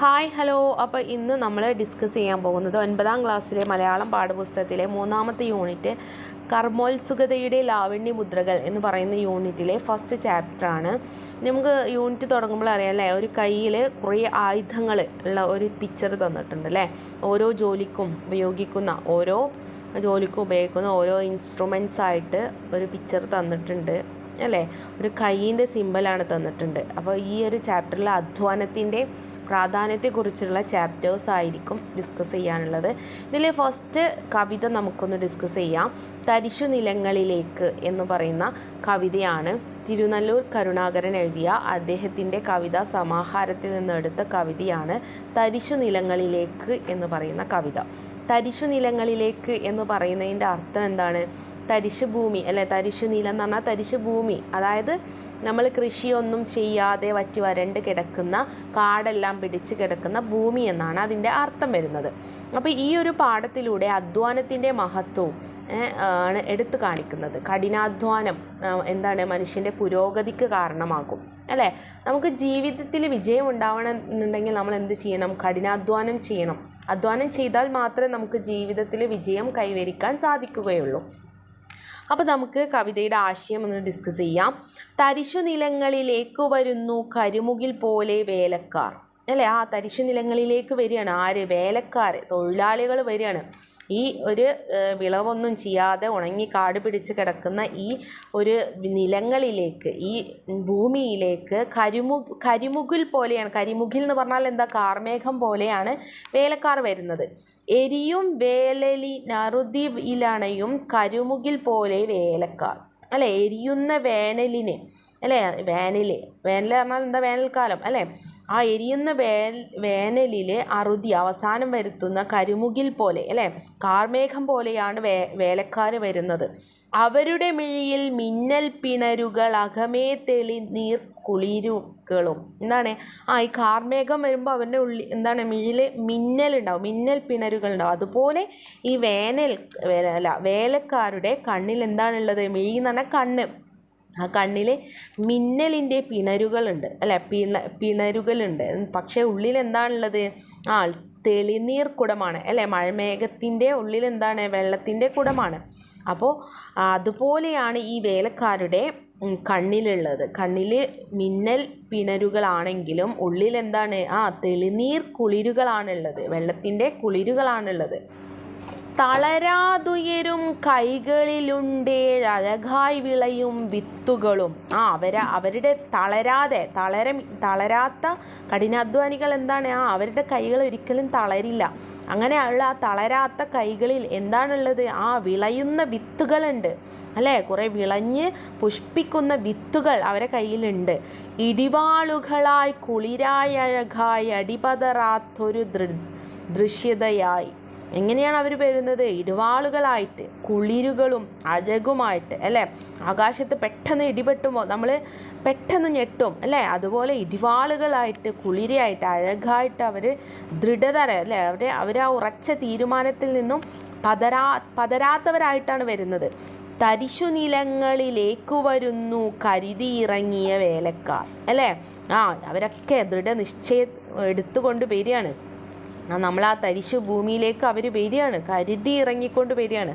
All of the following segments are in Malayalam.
Hi hello. അപ്പോൾ ഇന്ന് നമ്മൾ ഡിസ്കസ് ചെയ്യാൻ പോകുന്നത് ഒൻപതാം ക്ലാസ്സിലെ മലയാളം പാഠപുസ്തകത്തിലെ മൂന്നാമത്തെ യൂണിറ്റ് കർമ്മോത്സുകതയുടെ ലാവണ്യ മുദ്രകൾ എന്ന് പറയുന്ന യൂണിറ്റിലെ ഫസ്റ്റ് ചാപ്റ്ററാണ് നമുക്ക് യൂണിറ്റ് തുടങ്ങുമ്പോൾ അറിയാം അല്ലേ? ഒരു കയ്യിൽ കുറേ ആയുധങ്ങൾ ഉള്ള ഒരു പിക്ചർ തന്നിട്ടുണ്ട് അല്ലേ? ഓരോ ജോലിക്കും ഉപയോഗിക്കുന്ന ഓരോ ജോലിക്കും ഉപയോഗിക്കുന്ന ഓരോ ഇൻസ്ട്രുമെൻസ് ആയിട്ട് ഒരു പിക്ചർ തന്നിട്ടുണ്ട് അല്ലേ? ഒരു കൈയിന്റെ സിമ്പലാണ് തന്നിട്ടുണ്ട്. അപ്പോൾ ഈ ഒരു ചാപ്റ്ററിൽ അധ്വാനത്തിന്റെ പ്രാധാന്യത്തെക്കുറിച്ചുള്ള ചാപ്റ്റേഴ്സ് ആയിരിക്കും ഡിസ്കസ് ചെയ്യാനുള്ളത്. ഇതിൽ ഫസ്റ്റ് കവിത നമുക്കൊന്ന് ഡിസ്കസ് ചെയ്യാം. തരിശു നിലങ്ങളിലേക്ക് എന്ന് പറയുന്ന കവിതയാണ്. തിരുനല്ലൂർ കരുണാകരൻ എഴുതിയ അദ്ദേഹത്തിന്റെ കവിതാ സമാഹാരത്തിൽ നിന്നെടുത്ത കവിതയാണ് തരിശു നിലങ്ങളിലേക്ക് എന്ന് പറയുന്ന കവിത. തരിശു നിലങ്ങളിലേക്ക് എന്ന് പറയുന്നതിന്റെ അർത്ഥം എന്താണ്? തരിശു ഭൂമി അല്ലെ? തരിശു നിലം എന്ന് പറഞ്ഞാൽ തരിശ് ഭൂമി. അതായത് നമ്മൾ കൃഷിയൊന്നും ചെയ്യാതെ വറ്റി വരണ്ട് കിടക്കുന്ന കാടെല്ലാം പിടിച്ച് കിടക്കുന്ന ഭൂമി എന്നാണ് അതിന്റെ അർത്ഥം വരുന്നത്. അപ്പോൾ ഈ ഒരു പാഠത്തിലൂടെ അധ്വാനത്തിന്റെ മഹത്വവും ആണ് എടുത്തു കാണിക്കുന്നത്. കഠിനാധ്വാനം എന്താണ്? മനുഷ്യന്റെ പുരോഗതിക്ക് കാരണമാകും അല്ലേ? നമുക്ക് ജീവിതത്തിൽ വിജയം ഉണ്ടാവണമെന്നുണ്ടെങ്കിൽ നമ്മൾ എന്ത് ചെയ്യണം? കഠിനാധ്വാനം ചെയ്യണം. അധ്വാനം ചെയ്താൽ മാത്രമേ നമുക്ക് ജീവിതത്തിൽ വിജയം കൈവരിക്കാൻ സാധിക്കുകയുള്ളൂ. അപ്പോൾ നമുക്ക് കവിതയുടെ ആശയം ഒന്ന് ഡിസ്കസ് ചെയ്യാം. തരിശു നിലങ്ങളിലേക്ക് വരുന്നു കരിമുകിൽ പോലെ വേലക്കാർ. അല്ലേ? ആ തരിശു നിലങ്ങളിലേക്ക് വരികയാണ്. ആര്? വേലക്കാർ തൊഴിലാളികൾ വരികയാണ്. ഈ ഒരു വിളവൊന്നും ചെയ്യാതെ ഉണങ്ങി കാട് പിടിച്ച് കിടക്കുന്ന ഈ ഒരു നിലങ്ങളിലേക്ക് ഈ ഭൂമിയിലേക്ക് കരിമു കരിമുകിൽ പോലെയാണ് കരിമുകിൽ എന്ന് പറഞ്ഞാൽ എന്താ കാർമേഘം പോലെയാണ് വേലക്കാർ വരുന്നത്. എരിയും വേലലി നറുതി ഇലണയും കരുമുകിൽ പോലെ വേലക്കാർ. അല്ലെ എരിയുന്ന വേനലിന് അല്ലേ? വേനൽ വേനൽ പറഞ്ഞാൽ എന്താ? വേനൽക്കാലം അല്ലേ? ആ എരിയുന്ന വേൽ വേനലിൽ അറുതി അവസാനം വരുത്തുന്ന കരിമുകിൽ പോലെ അല്ലേ? കാർമേഘം പോലെയാണ് വേ വേലക്കാർ വരുന്നത്. അവരുടെ മിഴിയിൽ മിന്നൽ പിണരുകൾ അകമേ തെളി നീർ കുളിരുകളും. എന്താണ്? ആ ഈ കാർമേഘം വരുമ്പോൾ അവരുടെ ഉള്ളിൽ എന്താണ്? മിഴിൽ മിന്നലുണ്ടാവും മിന്നൽ പിണരുകൾ ഉണ്ടാവും. അതുപോലെ ഈ വേനൽ അല്ല വേലക്കാരുടെ കണ്ണിൽ എന്താണുള്ളത് മിഴി എന്ന് പറഞ്ഞാൽ കണ്ണ്. ആ കണ്ണിൽ മിന്നലിന്റെ പിണരുകളുണ്ട്. അല്ല? പിണ പിണരുകളുണ്ട്. പക്ഷേ ഉള്ളിൽ എന്താണുള്ളത്? ആ തെളിനീർ കുടമാണ്. അല്ലേ? മഴമേഘത്തിന്റെ ഉള്ളിൽ എന്താണ്? വെള്ളത്തിന്റെ കുടമാണ്. അപ്പോൾ അതുപോലെയാണ് ഈ വേലക്കാരുടെ കണ്ണിലുള്ളത്. കണ്ണിൽ മിന്നൽ പിണരുകളാണെങ്കിലും ഉള്ളിൽ എന്താണ്? ആ തെളിനീർ കുളിരുകളാണുള്ളത്. വെള്ളത്തിന്റെ കുളിരുകളാണുള്ളത്. തളരാതുയരും കൈകളിലുണ്ടേ അഴകായി വിളയും വിത്തുകളും. ആ അവര അവരുടെ തളരാതെ തളര തളരാത്ത കഠിനാധ്വാനികൾ എന്താണ്? ആ അവരുടെ കൈകൾ ഒരിക്കലും തളരില്ല. അങ്ങനെയുള്ള ആ തളരാത്ത കൈകളിൽ എന്താണുള്ളത്? ആ വിളയുന്ന വിത്തുകളുണ്ട്. അല്ലേ? കുറേ വിളഞ്ഞ് പുഷ്പിക്കുന്ന വിത്തുകൾ അവരെ കയ്യിലുണ്ട്. ഇടിവാളുകളായി കുളിരായഴകായി അടിപതറാത്തൊരു ദൃ ദൃശ്യതയായി. എങ്ങനെയാണ് അവർ വരുന്നത്? ഇടിവാളുകളായിട്ട് കുളിരുകളും അഴകുമായിട്ട് അല്ലേ? ആകാശത്ത് പെട്ടെന്ന് ഇടിപെട്ടുമ്പോൾ നമ്മൾ പെട്ടെന്ന് ഞെട്ടും അല്ലേ? അതുപോലെ ഇടിവാളുകളായിട്ട് കുളിരയായിട്ട് അഴകായിട്ട് അവർ ദൃഢതര അല്ലേ? അവർ അവർ ആ ഉറച്ച തീരുമാനത്തിൽ നിന്നും പതരാ പതരാത്തവരായിട്ടാണ് വരുന്നത്. തരിശു നിലങ്ങളിലേക്ക് വരുന്നു കരുതിയിറങ്ങിയ വേലക്കാർ അല്ലേ? ആ അവരൊക്കെ ദൃഢനിശ്ചയ എടുത്തുകൊണ്ട് വരികയാണ്. നമ്മൾ ആ തരിശു ഭൂമിയിലേക്ക് അവർ വരികയാണ്. കരുതി ഇറങ്ങിക്കൊണ്ട് വരികയാണ്.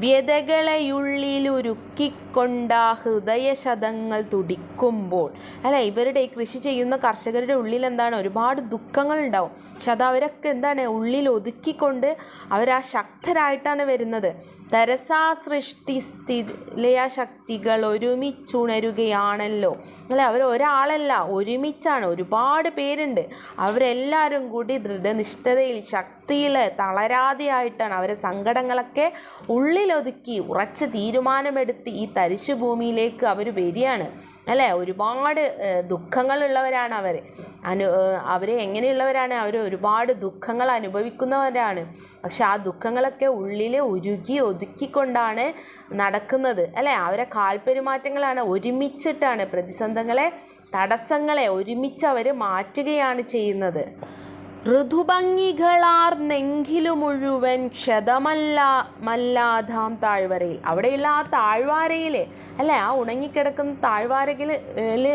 വ്യതകളെയുള്ളിലുരുക്കിക്കൊണ്ട ഹൃദയശതങ്ങൾ തുടിക്കുമ്പോൾ. അല്ല ഇവരുടെ കൃഷി ചെയ്യുന്ന കർഷകരുടെ ഉള്ളിൽ എന്താണ് ഒരുപാട് ദുഃഖങ്ങൾ ഉണ്ടാവും പക്ഷെ അത് അവരൊക്കെ എന്താണ്? ഉള്ളിൽ ഒതുക്കിക്കൊണ്ട് അവരാ ശക്തരായിട്ടാണ് വരുന്നത്. തരസാ സൃഷ്ടി സ്ഥിലയ ശക്തികൾ ഒരുമിച്ചുണരുകയാണല്ലോ. അല്ലെ അവർ ഒരാളല്ല ഒരുമിച്ചാണ്. ഒരുപാട് പേരുണ്ട്. അവരെല്ലാവരും കൂടി ദൃഢനിഷ്ഠതയിൽ ശക്തിയിൽ തളരാതെയായിട്ടാണ് അവരെ സങ്കടങ്ങളൊക്കെ ഉള്ളിലൊതുക്കി ഉറച്ച തീരുമാനമെടുത്ത് ഈ തരിശു ഭൂമിയിലേക്ക് അവർ വരികയാണ്. അല്ലേ? ഒരുപാട് ദുഃഖങ്ങളുള്ളവരാണ് അവർ അനു അവർ എങ്ങനെയുള്ളവരാണ്? അവർ ഒരുപാട് ദുഃഖങ്ങൾ അനുഭവിക്കുന്നവരാണ്. പക്ഷെ ആ ദുഃഖങ്ങളൊക്കെ ഉള്ളിൽ ഉരുകി ഒതുക്കിക്കൊണ്ടാണ് നടക്കുന്നത്. അല്ലേ? അവരെ കാൽപെരുമാറ്റങ്ങളാണ് ഒരുമിച്ചിട്ടാണ് പ്രതിസന്ധങ്ങളെ തടസ്സങ്ങളെ ഒരുമിച്ച് അവർ മാറ്റുകയാണ് ചെയ്യുന്നത്. ഋതുഭംഗികളാർന്നെങ്കിലു മുഴുവൻ ക്ഷതമല്ല മല്ലാതാം താഴ്വരയിൽ. അവിടെയുള്ള ആ താഴ്വാരയിൽ അല്ലെ ആ ഉണങ്ങിക്കിടക്കുന്ന താഴ്വാരയിൽ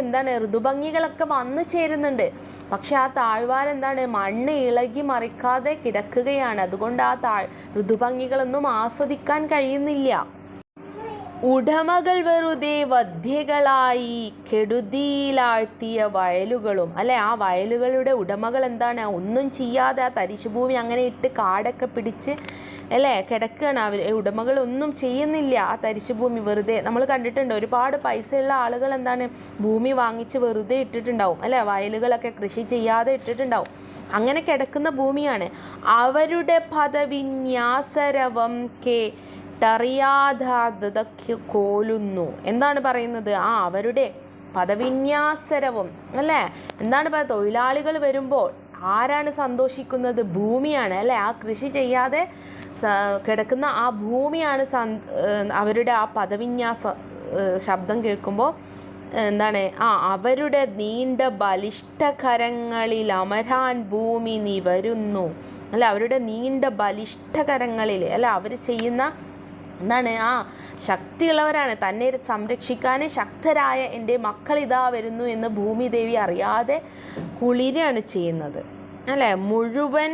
എന്താണ് ഋതുഭംഗികളൊക്കെ വന്നു ചേരുന്നുണ്ട്. പക്ഷെ ആ താഴ്വാര എന്താണ് മണ്ണ് ഇളകി മറിക്കാതെ കിടക്കുകയാണ്. അതുകൊണ്ട് ആ താഴ് ഋതുഭംഗികളൊന്നും ആസ്വദിക്കാൻ കഴിയുന്നില്ല. ഉടമകൾ വെറുതെ വധ്യകളായി കെടുതിയിലാഴ്ത്തിയ വയലുകളും അല്ലെ? ആ വയലുകളുടെ ഉടമകൾ എന്താണ്? ഒന്നും ചെയ്യാതെ ആ തരിശുഭൂമി അങ്ങനെ ഇട്ട് കാടൊക്കെ പിടിച്ച് അല്ലേ? കിടക്കുകയാണ് അവർ. ഉടമകൾ ഒന്നും ചെയ്യുന്നില്ല ആ തരിശുഭൂമി വെറുതെ. നമ്മൾ കണ്ടിട്ടുണ്ട് ഒരുപാട് പൈസയുള്ള ആളുകൾ എന്താണ്? ഭൂമി വാങ്ങിച്ച് വെറുതെ ഇട്ടിട്ടുണ്ടാവും അല്ലേ? വയലുകളൊക്കെ കൃഷി ചെയ്യാതെ ഇട്ടിട്ടുണ്ടാവും. അങ്ങനെ കിടക്കുന്ന ഭൂമിയാണ്. അവരുടെ പദവിന്യാസരവം കെ ടറിയാതാതതൊക്കെ കോലുന്നു. എന്താണ് പറയുന്നത്? ആ അവരുടെ പദവിന്യാസരവും അല്ലേ? എന്താണ് പറയുക? തൊഴിലാളികൾ വരുമ്പോൾ ആരാണ് സന്തോഷിക്കുന്നത്? ഭൂമിയാണ് അല്ലേ? ആ കൃഷി ചെയ്യാതെ കിടക്കുന്ന ആ ഭൂമിയാണ് അവരുടെ ആ പദവിന്യാസ ശബ്ദം കേൾക്കുമ്പോൾ എന്താണ്? ആ അവരുടെ നീണ്ട ബലിഷ്ഠകരങ്ങളിൽ അമരാൻ ഭൂമി നിവരുന്നു. അല്ല? അവരുടെ നീണ്ട ബലിഷ്ഠകരങ്ങളിൽ അല്ല? അവർ ചെയ്യുന്ന എന്താണ്? ആ ശക്തിയുള്ളവരാണ്. തന്നെ സംരക്ഷിക്കാൻ ശക്തരായ എന്റെ മക്കൾ ഇതാ വരുന്നു എന്ന് ഭൂമിദേവി അറിയാതെ കുളിരാണ് ചെയ്യുന്നത്. അല്ലേ? മുഴുവൻ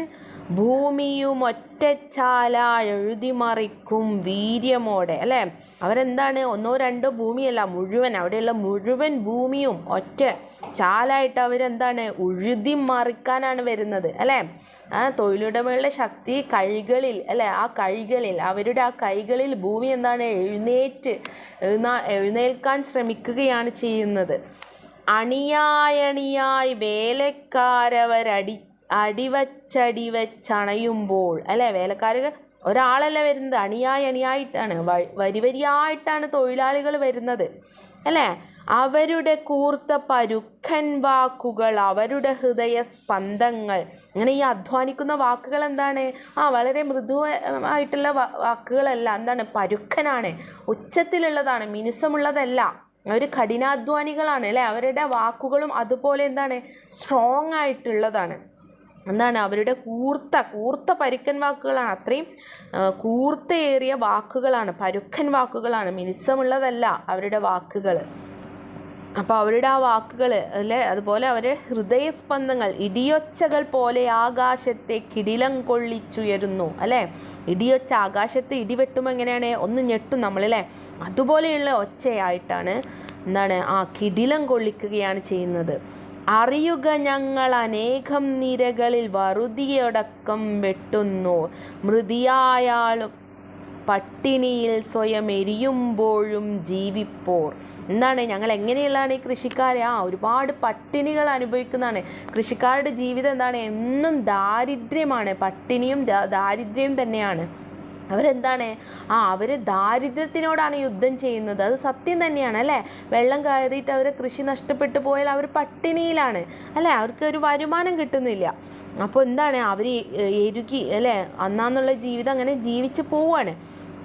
ഭൂമിയും ഒറ്റച്ചാല എഴുതിമറിക്കും വീര്യമോടെ അല്ലേ? അവരെന്താണ്? ഒന്നോ രണ്ടോ ഭൂമിയല്ല മുഴുവൻ. അവിടെയുള്ള മുഴുവൻ ഭൂമിയും ഒറ്റ ചാലായിട്ട് അവരെന്താണ്? ഉഴുതി മറിക്കാനാണ് വരുന്നത് അല്ലേ? ആ തൊഴിലുടമകളുടെ ശക്തി കൈകളിൽ അല്ലേ? ആ കൈകളിൽ അവരുടെ ആ കൈകളിൽ ഭൂമി എന്താണ്? എഴുന്നേറ്റ് എഴുന്നാ എഴുന്നേൽക്കാൻ ശ്രമിക്കുകയാണ് ചെയ്യുന്നത്. അണിയായണിയായി വേലക്കാരവരടി അടിവച്ചടിവച്ചണയുമ്പോൾ അല്ലേ? വേലക്കാരുകൾ ഒരാളല്ല വരുന്നത്? അണിയായി അണിയായിട്ടാണ് വരി വരിയായിട്ടാണ് തൊഴിലാളികൾ വരുന്നത് അല്ലേ? അവരുടെ കൂർത്ത പരുക്കൻ വാക്കുകൾ അവരുടെ ഹൃദയ സ്പന്ദങ്ങൾ അങ്ങനെ ഈ അധ്വാനിക്കുന്ന വാക്കുകൾ എന്താണ്? ആ വളരെ മൃദുവായിട്ടുള്ള വാക്കുകളല്ല എന്താണ്? പരുക്കനാണ് ഉച്ചത്തിലുള്ളതാണ് മിനുസമുള്ളതല്ല അവർ കഠിനാധ്വാനികളാണ് അല്ലേ? അവരുടെ വാക്കുകളും അതുപോലെ എന്താണ്? സ്ട്രോങ് ആയിട്ടുള്ളതാണ്. എന്താണ് അവരുടെ കൂർത്ത കൂർത്ത പരുക്കൻ വാക്കുകളാണ്. അത്രയും കൂർത്തയേറിയ വാക്കുകളാണ്. പരുക്കൻ വാക്കുകളാണ്. മിനുസമുള്ളതല്ല അവരുടെ വാക്കുകൾ അപ്പോൾ അവരുടെ ആ വാക്കുകൾ അല്ലേ? അതുപോലെ അവരുടെ ഹൃദയസ്പന്ദങ്ങൾ ഇടിയൊച്ചകൾ പോലെ ആകാശത്തെ കിടിലം കൊള്ളിച്ചുയരുന്നു അല്ലേ? ഇടിയൊച്ച ആകാശത്ത് ഇടിവെട്ടുമ്പോൾ എങ്ങനെയാണ്? ഒന്ന് ഞെട്ടും നമ്മളല്ലേ? അതുപോലെയുള്ള ഒച്ചയായിട്ടാണ് എന്താണ് ആ കിടിലം കൊള്ളിക്കുകയാണ് ചെയ്യുന്നത്. അറിയുക ഞങ്ങൾ അനേകം നിരകളിൽ വറുതിയടക്കം വെട്ടുന്നു. മൃതിയായാലും പട്ടിണിയിൽ സ്വയം എരിയുമ്പോഴും ജീവിപ്പോർ. എന്താണ്? ഞങ്ങൾ എങ്ങനെയുള്ളതാണ് ഈ കൃഷിക്കാരെ? ആ ഒരുപാട് പട്ടിണികൾ അനുഭവിക്കുന്നതാണ്. കൃഷിക്കാരുടെ ജീവിതം എന്താണ്? എന്നും ദാരിദ്ര്യമാണ്. പട്ടിണിയും ദാരിദ്ര്യം തന്നെയാണ്. അവരെന്താണ്? ആ അവർ ദാരിദ്ര്യത്തിനോടാണ് യുദ്ധം ചെയ്യുന്നത്. അത് സത്യം തന്നെയാണ് അല്ലേ? വെള്ളം കയറിയിട്ട് അവരെ കൃഷി നഷ്ടപ്പെട്ടു പോയാൽ അവർ പട്ടിണിയിലാണ് അല്ലേ? അവർക്ക് ഒരു വരുമാനം കിട്ടുന്നില്ല. അപ്പോൾ എന്താണ്? അവർ എരുകി അല്ലേ? അന്നാന്നുള്ള ജീവിതം അങ്ങനെ ജീവിച്ച് പോവാണ്.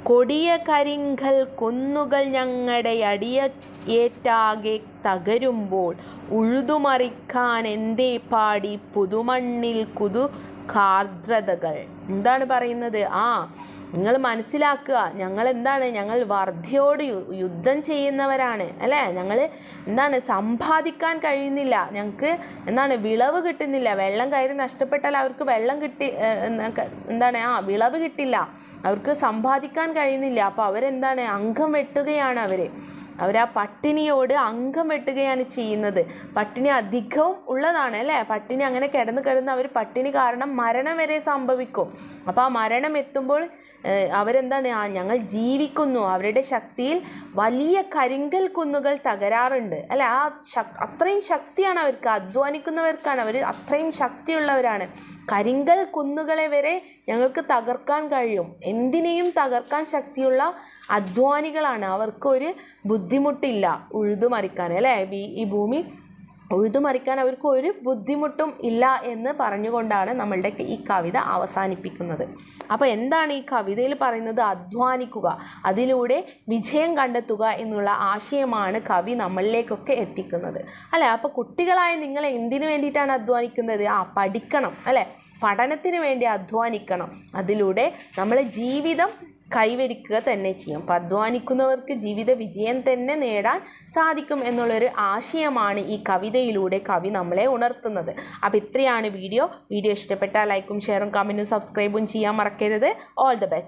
കൊടിയ കരിങ്കൽ കുന്നുകൾ ഞങ്ങളുടെ അടിയ ഏറ്റാകെ തകരുമ്പോൾ ഉഴുതുമറിക്കാൻ എന്തേ പാടി? പുതുമണ്ണിൽ കുതു കാർദ്രതകൾ. എന്താണ് പറയുന്നത്? ആ നിങ്ങൾ മനസ്സിലാക്കുക. ഞങ്ങൾ എന്താണ് ഞങ്ങൾ വർദ്ധയോട് യുദ്ധം ചെയ്യുന്നവരാണ്. അല്ലേ? ഞങ്ങൾ എന്താണ്? സമ്പാദിക്കാൻ കഴിയുന്നില്ല. ഞങ്ങൾക്ക് എന്താണ്? വിളവ് കിട്ടുന്നില്ല. വെള്ളം കയറി നഷ്ടപ്പെട്ടാൽ അവർക്ക് വെള്ളം കിട്ടി എന്താണ്? ആ വിളവ് കിട്ടില്ല. അവർക്ക് സമ്പാദിക്കാൻ കഴിയുന്നില്ല. അപ്പോൾ അവരെന്താണ്? അംഗം വെട്ടുകയാണ് അവർ അവർ ആ പട്ടിണിയോട് അംഗം വെട്ടുകയാണ് ചെയ്യുന്നത്. പട്ടിണി അധികവും ഉള്ളതാണ് അല്ലേ? പട്ടിണി അങ്ങനെ കിടന്ന് കിടന്ന് അവർ പട്ടിണി കാരണം മരണം വരെ സംഭവിക്കും. അപ്പോൾ ആ മരണം എത്തുമ്പോൾ അവരെന്താണ്? ആ ഞങ്ങൾ ജീവിക്കുന്നു. അവരുടെ ശക്തിയിൽ വലിയ കരിങ്കൽ കുന്നുകൾ തകരാറുണ്ട്. അല്ലെ ആ അത്രയും ശക്തിയാണ് അവർക്ക്. അധ്വാനിക്കുന്നവർക്കാണ്. അവർ അത്രയും ശക്തിയുള്ളവരാണ്. കരിങ്കൽ കുന്നുകളെ വരെ ഞങ്ങൾക്ക് തകർക്കാൻ കഴിയും. എന്തിനേയും തകർക്കാൻ ശക്തിയുള്ള അധ്വാനികളാണ്. അവർക്കൊരു ബുദ്ധിമുട്ടില്ല ഉഴുതുമറിക്കാൻ. അല്ലേ? ഈ ഭൂമി ഉഴുതുമറിക്കാൻ അവർക്ക് ഒരു ബുദ്ധിമുട്ടും ഇല്ല എന്ന് പറഞ്ഞുകൊണ്ടാണ് നമ്മളുടെ ഈ കവിത അവസാനിപ്പിക്കുന്നത്. അപ്പോൾ എന്താണ് ഈ കവിതയിൽ പറയുന്നത്? അധ്വാനിക്കുക. അതിലൂടെ വിജയം കണ്ടെത്തുക എന്നുള്ള ആശയമാണ് കവി നമ്മളിലേക്കൊക്കെ എത്തിക്കുന്നത്. അല്ലേ? അപ്പോൾ കുട്ടികളായ നിങ്ങൾ എന്തിനു വേണ്ടിയിട്ടാണ് അധ്വാനിക്കുന്നത്? ആ പഠിക്കണം. അല്ലേ? പഠനത്തിന് വേണ്ടി അധ്വാനിക്കണം. അതിലൂടെ നമ്മൾ ജീവിതം കൈവരിക്കുക തന്നെ ചെയ്യും. അപ്പം അധ്വാനിക്കുന്നവർക്ക് ജീവിത വിജയം തന്നെ നേടാൻ സാധിക്കും എന്നുള്ളൊരു ആശയമാണ് ഈ കവിതയിലൂടെ കവി നമ്മളെ ഉണർത്തുന്നത്. അപ്പോൾ ഇത്രയാണ് വീഡിയോ. വീഡിയോ ഇഷ്ടപ്പെട്ടാൽ ലൈക്കും ഷെയറും കമന്റും സബ്സ്ക്രൈബും ചെയ്യാൻ മറക്കരുത്. All the best